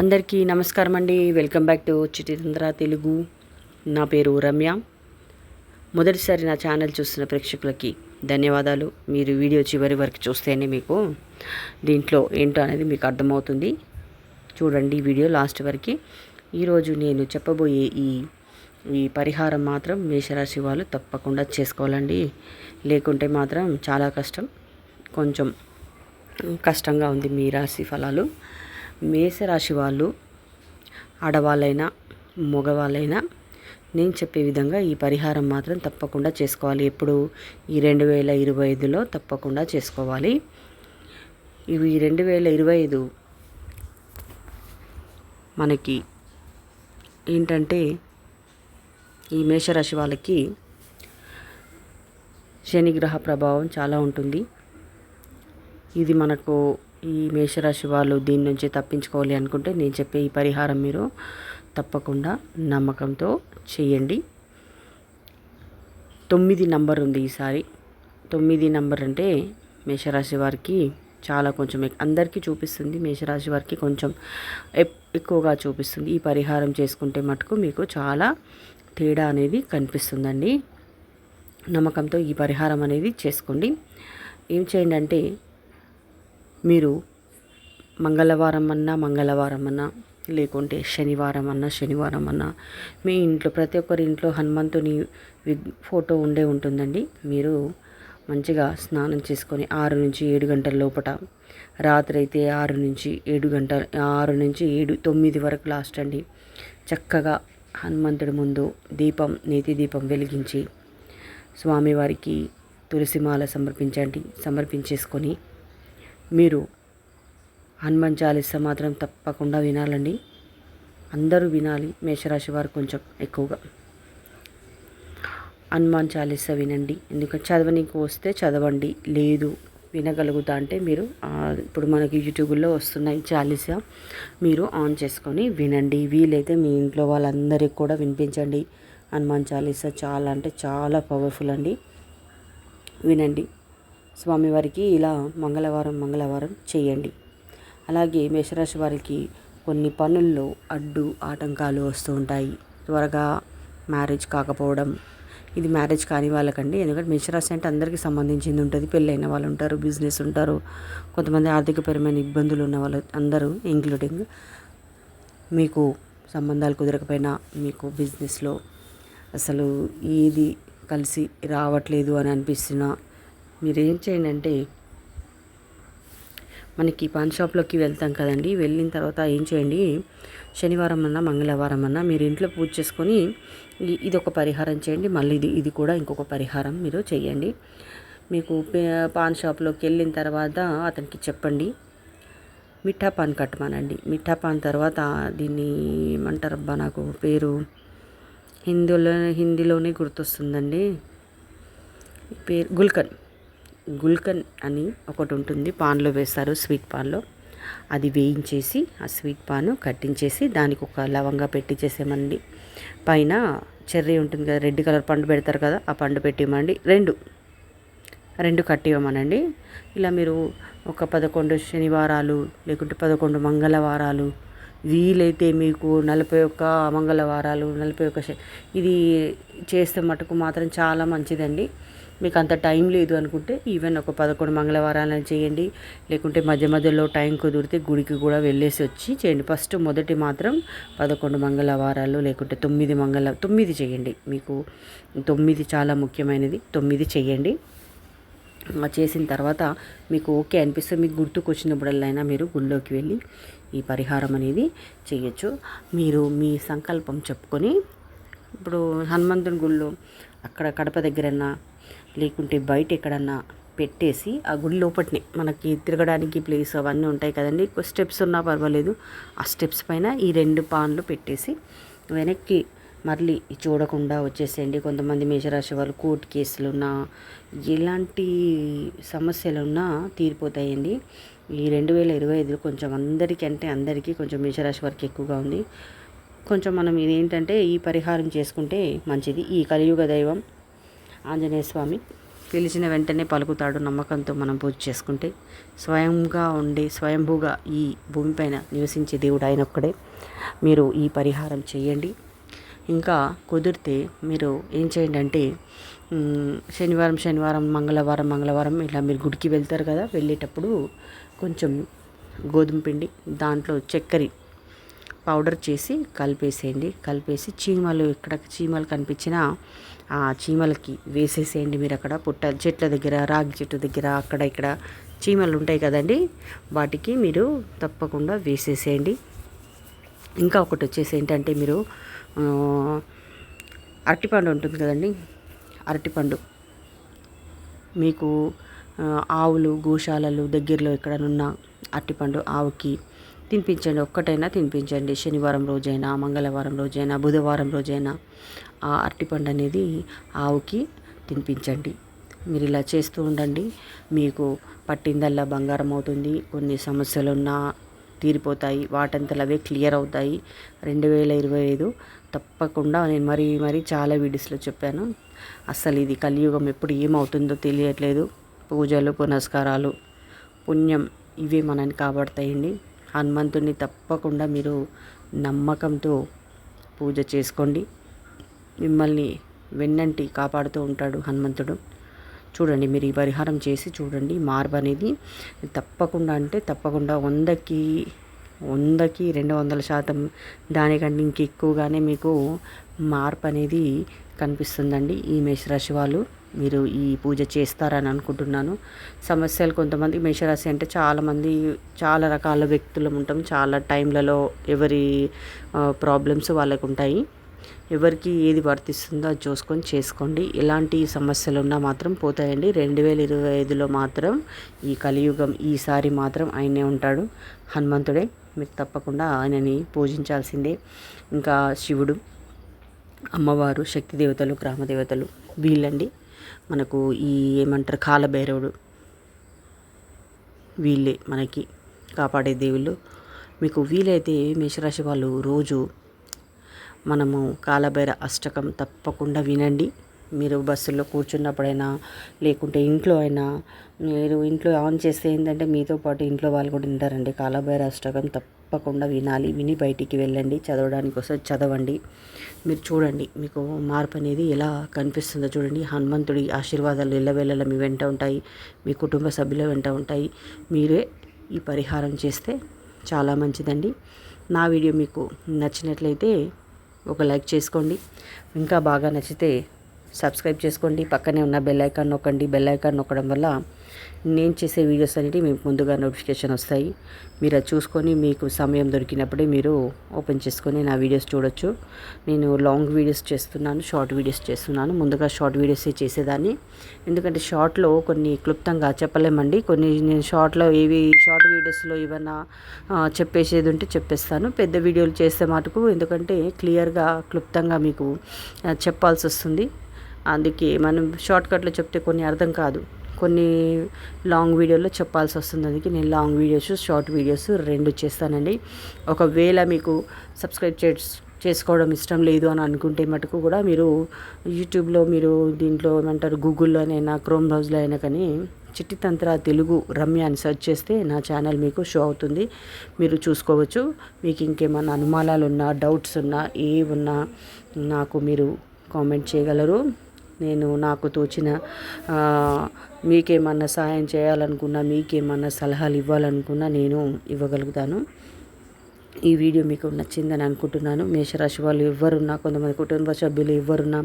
అందరికీ నమస్కారం అండి. వెల్కమ్ బ్యాక్ టు చిటితంద్ర తెలుగు. నా పేరు రమ్య. మొదటిసారి నా ఛానల్ చూస్తున్న ప్రేక్షకులకి ధన్యవాదాలు. మీరు వీడియో చివరి వరకు చూస్తేనే మీకు దీంట్లో ఏంటో అనేది మీకు అర్థమవుతుంది. చూడండి వీడియో లాస్ట్ వరకు. ఈరోజు నేను చెప్పబోయే ఈ ఈ పరిహారం మాత్రం మేషరాశి వాళ్ళు తప్పకుండా చేసుకోవాలండి. లేకుంటే మాత్రం చాలా కష్టం. కొంచెం కష్టంగా ఉంది మీ రాశి ఫలాలు. మేషరాశి వాళ్ళు ఆడవాళ్ళైనా మగవాళ్ళైనా నేను చెప్పే విధంగా ఈ పరిహారం మాత్రం తప్పకుండా చేసుకోవాలి. ఎప్పుడు? ఈ రెండు వేల ఇరవై ఐదులో తప్పకుండా చేసుకోవాలి. ఇవి రెండు వేల ఇరవై ఐదు మనకి ఏంటంటే ఈ మేషరాశి వాళ్ళకి శనిగ్రహ ప్రభావం చాలా ఉంటుంది. ఇది మనకు ఈ మేషరాశి వాళ్ళు దీని నుంచి తప్పించుకోవాలి అనుకుంటే నేను చెప్పే ఈ పరిహారం మీరు తప్పకుండా నమ్మకంతో చేయండి. తొమ్మిది నంబర్ ఉంది ఈసారి. తొమ్మిది నంబర్ అంటే మేషరాశి వారికి చాలా కొంచెం అందరికీ చూపిస్తుంది. మేషరాశి వారికి కొంచెం ఎప్- ఎక్కువగా చూపిస్తుంది. ఈ పరిహారం చేసుకుంటే మటుకు మీకు చాలా తేడా అనేది కనిపిస్తుందండి. నమ్మకంతో ఈ పరిహారం అనేది చేసుకోండి. ఏం చేయండి అంటే మీరు మంగళవారం అన్నా మంగళవారం అన్నా లేకుంటే శనివారం అన్నా శనివారం అన్నా మీ ఇంట్లో ప్రతి ఒక్కరి ఇంట్లో హనుమంతుని ఫోటో ఉండే ఉంటుందండి. మీరు మంచిగా స్నానం చేసుకొని ఆరు నుంచి ఏడు గంటల లోపట రాత్రి అయితే ఆరు నుంచి ఏడు గంటల ఆరు నుంచి ఏడు తొమ్మిది వరకు లాస్ట్ అండి. చక్కగా హనుమంతుడి ముందు దీపం నేతి దీపం వెలిగించి స్వామివారికి తులసిమాల సమర్పించండి సమర్పించేసుకొని మీరు హనుమాన్ చాలీస మాత్రం తప్పకుండా వినాలండి. అందరూ వినాలి. మేషరాశి వారు కొంచెం ఎక్కువగా. హనుమాన్ చాలీస వినండి. ఎందుకంటే చదవనీకి వస్తే చదవండి. లేదు వినగలుగుతా అంటే మీరు ఇప్పుడు మనకి యూట్యూబ్లో వస్తున్నాయి చాలీస మీరు ఆన్ చేసుకొని వినండి. వీలైతే మీ ఇంట్లో వాళ్ళందరికీ కూడా వినిపించండి. హనుమాన్ చాలీస చాలా అంటే చాలా పవర్ఫుల్ అండి. వినండి. స్వామివారికి ఇలా మంగళవారం మంగళవారం చేయండి. అలాగే మేషరాశి వారికి కొన్ని పనుల్లో అడ్డు ఆటంకాలు వస్తూ ఉంటాయి. త్వరగా మ్యారేజ్ కాకపోవడం ఇది మ్యారేజ్ కాని వాళ్ళకండి. ఎందుకంటే మేషరాశి అంటే అందరికీ సంబంధించింది ఉంటుంది. పెళ్ళైన వాళ్ళు ఉంటారు బిజినెస్ ఉంటారు కొంతమంది ఆర్థికపరమైన ఇబ్బందులు ఉన్న వాళ్ళు అందరూ ఇంక్లూడింగ్. మీకు సంబంధాలు కుదరకపోయినా మీకు బిజినెస్లో అసలు ఏది కలిసి రావట్లేదు అని అనిపిస్తున్నా మీరు ఏం చేయండి అంటే మనకి పాన్ షాప్లోకి వెళ్తాం కదండి. వెళ్ళిన తర్వాత ఏం చేయండి శనివారం అన్నా మంగళవారం అన్నా మీరు ఇంట్లో పూజ చేసుకొని ఇది ఒక పరిహారం చేయండి. మళ్ళీ ఇది ఇది కూడా ఇంకొక పరిహారం మీరు చేయండి. మీకు పాన్ షాప్లోకి వెళ్ళిన తర్వాత అతనికి చెప్పండి. మిఠా పాన్ కట్టమానండి. మిఠా పాన్ తర్వాత దీన్ని ఏమంటారబ్బా నాకు పేరు? హిందీలో హిందీలోనే గుర్తొస్తుందండి. పేరు గుల్కన్. గుల్కన్ అని ఒకటి ఉంటుంది. పాన్లో వేస్తారు స్వీట్ పాన్లో. అది వేయించేసి ఆ స్వీట్ పాను కట్టించేసి దానికి ఒక లవంగా పెట్టించేసేమండి పైన చెర్రీ ఉంటుంది కదా రెడ్ కలర్ పండు పెడతారు కదా ఆ పండు పెట్టివ్వమండి రెండు. రెండు కట్టివ్వమనండి. ఇలా మీరు ఒక పదకొండు శనివారాలు లేకుంటే పదకొండు మంగళవారాలు వీలైతే మీకు నలభై ఒక్క మంగళవారాలు నలభై ఒక్క ఇది చేస్తే మటుకు మాత్రం చాలా మంచిదండి. మీకు అంత టైం లేదు అనుకుంటే ఈవెన్ ఒక పదకొండు మంగళవారాలను చేయండి. లేకుంటే మధ్య మధ్యలో టైం కుదిరితే గుడికి కూడా వెళ్ళేసి వచ్చి చేయండి. ఫస్ట్ మొదటి మాత్రం పదకొండు మంగళవారాలు లేకుంటే తొమ్మిది మంగళ తొమ్మిది చేయండి. మీకు తొమ్మిది చాలా ముఖ్యమైనది. తొమ్మిది చేయండి. చేసిన తర్వాత మీకు ఓకే అనిపిస్తే మీకు గుర్తుకొచ్చినప్పుడల్లైనా మీరు గుళ్ళోకి వెళ్ళి ఈ పరిహారం అనేది చేయొచ్చు. మీరు మీ సంకల్పం చెప్పుకొని ఇప్పుడు హనుమంతుని గుళ్ళు అక్కడ కడప దగ్గరన్నా లేకుంటే బయట ఎక్కడన్నా పెట్టేసి ఆ గుడి లోపట్నే మనకి తిరగడానికి ప్లేస్ అవన్నీ ఉంటాయి కదండి. స్టెప్స్ ఉన్నా పర్వాలేదు. ఆ స్టెప్స్ పైన ఈ రెండు పాన్లు పెట్టేసి వెనక్కి మళ్ళీ చూడకుండా వచ్చేసేయండి. కొంతమంది మేషరాశి వాళ్ళు కోర్టు కేసులున్నా ఎలాంటి సమస్యలున్నా తీరిపోతాయండి. ఈ రెండు వేల ఇరవై ఐదులో కొంచెం అందరికీ అంటే అందరికీ కొంచెం మేషరాశి వారికి ఎక్కువగా ఉంది. కొంచెం మనం ఇదేంటంటే ఈ పరిహారం చేసుకుంటే మంచిది. ఈ కలియుగ దైవం ఆంజనేయ స్వామి పిలిచిన వెంటనే పలుకుతాడు నమ్మకంతో మనం పూజ చేసుకుంటే. స్వయంగా ఉండే స్వయంభూగా ఈ భూమిపైన నివసించే దేవుడు ఆయన ఒక్కడే మీరు ఈ పరిహారం చేయండి. ఇంకా కుదిరితే మీరు ఏం చేయండి అంటే శనివారం శనివారం మంగళవారం మంగళవారం ఇలా మీరు గుడికి వెళ్తారు కదా వెళ్ళేటప్పుడు కొంచెం గోధుమ పిండి దాంట్లో చక్కెర పౌడర్ చేసి కలిపేసేయండి. కలిపేసి చీమలు ఇక్కడ చీమలు కనిపించిన ఆ చీమలకి వేసేసేయండి మీరు అక్కడ. పుట్ట చెట్ల దగ్గర రాగి చెట్టు దగ్గర అక్కడ ఇక్కడ చీమలు ఉంటాయి కదండి. వాటికి మీరు తప్పకుండా వేసేసేయండి. ఇంకా ఒకటి వచ్చేసి ఏంటంటే మీరు అరటిపండు ఉంటుంది కదండి. అరటిపండు. మీకు ఆవులు గోశాలలు దగ్గరలో ఎక్కడనున్న అరటిపండు ఆవుకి తినిపించండి ఒక్కటైనా తినిపించండి. శనివారం రోజైనా మంగళవారం రోజైనా బుధవారం రోజైనా ఆ అరటిపండు అనేది ఆవుకి తినిపించండి. మీరు ఇలా చేస్తూ ఉండండి. మీకు పట్టిందల్లా బంగారం అవుతుంది. కొన్ని సమస్యలు ఉన్నా తీరిపోతాయి. అవే క్లియర్ అవుతాయి. రెండు వేల ఇరవై ఐదు తప్పకుండా నేను మరీ మరీ చాలా వీడియోస్లో చెప్పాను. అసలు ఇది కలియుగం ఎప్పుడు ఏమవుతుందో తెలియట్లేదు. పూజలు పునస్కారాలు పుణ్యం ఇవే మనని కాబడతాయండి హనుమంతుడిని తప్పకుండా మీరు నమ్మకంతో పూజ చేసుకోండి. మిమ్మల్ని వెన్నంటి కాపాడుతూ ఉంటాడు హనుమంతుడు. చూడండి మీరు ఈ పరిహారం చేసి చూడండి. మార్పు అనేది తప్పకుండా అంటే తప్పకుండా వందకి వందకి రెండు వందల శాతం దానికంటే ఇంక ఎక్కువగానే మీకు మార్పు అనేది కనిపిస్తుందండి ఈ మేషరాశి వాళ్ళు. మీరు ఈ పూజ చేస్తారని అనుకుంటున్నాను. సమస్యలు కొంతమంది మేషరాశి అంటే చాలామంది చాలా రకాల వ్యక్తులు ఉంటాం. చాలా టైంలలో ఎవరి ప్రాబ్లమ్స్ వాళ్ళకు ఉంటాయి. ఎవరికి ఏది వర్తిస్తుందో అది చూసుకొని చేసుకోండి. ఎలాంటి సమస్యలు ఉన్నా మాత్రం పోతాయండి. రెండు వేల ఇరవై ఐదులో మాత్రం ఈ కలియుగం ఈసారి మాత్రం ఆయనే ఉంటాడు. హనుమంతుడే. మీరు తప్పకుండా ఆయనని పూజించాల్సిందే. ఇంకా శివుడు అమ్మవారు శక్తి దేవతలు గ్రామ దేవతలు వీళ్ళండి. మనకు ఈ ఏమంటారు కాలభైరవుడు వీళ్ళే మనకి కాపాడే దేవుళ్ళు. మీకు వీలైతే మేషరాశి వాళ్ళు రోజు మనము కాలభైర అష్టకం తప్పకుండా వినండి. మీరు బస్సులో కూర్చున్నప్పుడైనా లేకుంటే ఇంట్లో అయినా మీరు ఇంట్లో ఆన్ చేస్తే ఏంటంటే మీతో పాటు ఇంట్లో వాళ్ళు కూడా వింటారండి కాలభైర అష్టకం తప్పకుండా వినాలి. విని బయటికి వెళ్ళండి. చదవడానికి వస్తే చదవండి. మీరు చూడండి మీకు మార్పు అనేది ఎలా కనిపిస్తుందో చూడండి. హనుమంతుడి ఆశీర్వాదాలు ఎల్లవేళల మీ వెంట ఉంటాయి. మీ కుటుంబ సభ్యుల వెంట ఉంటాయి. మీరే ఈ పరిహారం చేస్తే చాలా మంచిదండి. నా వీడియో మీకు నచ్చినట్లయితే ఒక లైక్ చేసుకోండి. ఇంకా బాగా నచ్చితే సబ్స్క్రైబ్ చేసుకోండి. పక్కనే ఉన్న బెల్ ఐకాన్ నొక్కండి. బెల్ ఐకాన్ నొక్కడం వల్ల నేను చేసే వీడియోస్ అనేవి మీకు ముందుగా నోటిఫికేషన్ వస్తాయి. మీరు అది చూసుకొని మీకు సమయం దొరికినప్పుడే మీరు ఓపెన్ చేసుకొని నా వీడియోస్ చూడొచ్చు. నేను లాంగ్ వీడియోస్ చేస్తున్నాను షార్ట్ వీడియోస్ చేస్తున్నాను. ముందుగా షార్ట్ వీడియోస్ చేసేదాన్ని. ఎందుకంటే షార్ట్లో కొన్ని క్లుప్తంగా చెప్పలేమండి. కొన్ని నేను షార్ట్లో ఏవి షార్ట్ వీడియోస్లో ఏమైనా చెప్పేసేది ఉంటే చెప్పేస్తాను. పెద్ద వీడియోలు చేస్తే మటుకు ఎందుకంటే క్లియర్గా క్లుప్తంగా మీకు చెప్పాల్సి వస్తుంది. అందుకే మనం షార్ట్కట్లో చెప్తే కొన్ని అర్థం కాదు. కొన్ని లాంగ్ వీడియోలో చెప్పాల్సి వస్తుంది. అందుకే నేను లాంగ్ వీడియోస్ షార్ట్ వీడియోస్ రెండు చేస్తానండి. ఒకవేళ మీకు సబ్స్క్రైబ్ చే చేసుకోవడం ఇష్టం లేదు అని అనుకుంటే మటుకు కూడా మీరు యూట్యూబ్లో మీరు దీంట్లో ఏమంటారు గూగుల్లోనైనా క్రోమ్ బ్రౌజ్లో అయినా కానీ చిట్టితంత్ర తెలుగు రమ్య అని సెర్చ్ చేస్తే నా ఛానల్ మీకు షో అవుతుంది. మీరు చూసుకోవచ్చు. మీకు ఇంకేమైనా అనుమానాలు ఉన్నా డౌట్స్ ఉన్నా ఏ ఉన్నా నాకు మీరు కామెంట్ చేయగలరు. నేను నాకు తోచిన మీకేమన్నా సహాయం చేయాలనుకున్నా మీకేమన్నా సలహాలు ఇవ్వాలనుకున్నా నేను ఇవ్వగలుగుతాను. ఈ వీడియో మీకు నచ్చిందని అనుకుంటున్నాను. మేషరాశి వాళ్ళు ఎవరున్నా కొంతమంది కుటుంబ సభ్యులు ఎవరున్నా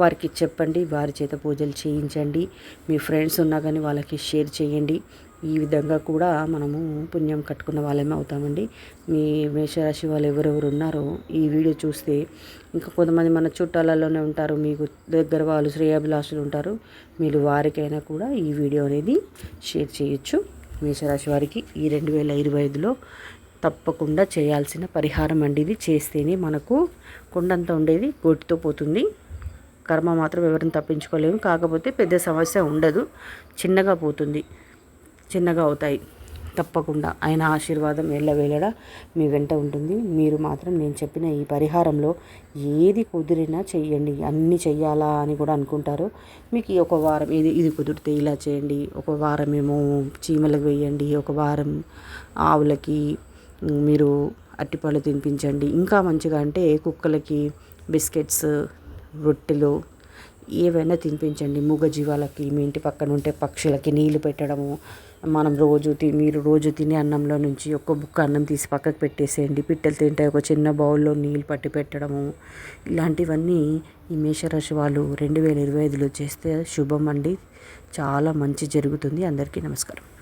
వారికి చెప్పండి. వారి చేత పూజలు చేయించండి. మీ ఫ్రెండ్స్ ఉన్నా కానీ వాళ్ళకి షేర్ చేయండి. ఈ విధంగా కూడా మనము పుణ్యం కట్టుకున్న వాళ్ళమే అవుతామండి. మీ మేషరాశి వాళ్ళు ఎవరెవరు ఉన్నారో ఈ వీడియో చూస్తే ఇంకా కొంతమంది మన చుట్టాలలోనే ఉంటారు మీకు దగ్గర వాళ్ళు శ్రేయాభిలాషులు ఉంటారు మీరు వారికైనా కూడా ఈ వీడియో అనేది షేర్ చేయొచ్చు. మేషరాశి వారికి ఈ రెండు వేల ఇరవై ఐదులో తప్పకుండా చేయాల్సిన పరిహారం అండి ఇది. చేస్తేనే మనకు కొండంత ఉండేది గోటితో పోతుంది. కర్మ మాత్రం ఎవరిని తప్పించుకోలేము. కాకపోతే పెద్ద సమస్య ఉండదు. చిన్నగా పోతుంది. చిన్నగా అవుతాయి. తప్పకుండా ఆయన ఆశీర్వాదం ఎల్లవేళడ మీ వెంట ఉంటుంది. మీరు మాత్రం నేను చెప్పిన ఈ పరిహారంలో ఏది కుదిరినా చెయ్యండి. అన్నీ చెయ్యాలా అని కూడా అనుకుంటారు. మీకు ఒక వారం ఇది ఇది కుదిరితే ఇలా చేయండి. ఒక వారం ఏమో చీమలకు వేయండి. ఒక వారం ఆవులకి మీరు అట్టిపళ్ళు తినిపించండి. ఇంకా మంచిగా అంటే కుక్కలకి బిస్కెట్స్ రొట్టెలు ఏవైనా తినిపించండి. మూగజీవాలకి మీ ఇంటి పక్కన ఉంటే పక్షులకి నీళ్ళు పెట్టడము మనం రోజు తి మీరు రోజు తినే అన్నంలో నుంచి ఒక్క బుక్క అన్నం తీసి పక్కకు పెట్టేసేయండి. పిట్టలు తింటే ఒక చిన్న బౌల్లో నీళ్ళు పట్టి పెట్టడము. ఇలాంటివన్నీ ఈ మేషరాశి వాళ్ళు రెండు వేల ఇరవై ఐదులో చేస్తే శుభం అండి. చాలా మంచి జరుగుతుంది. అందరికీ నమస్కారం.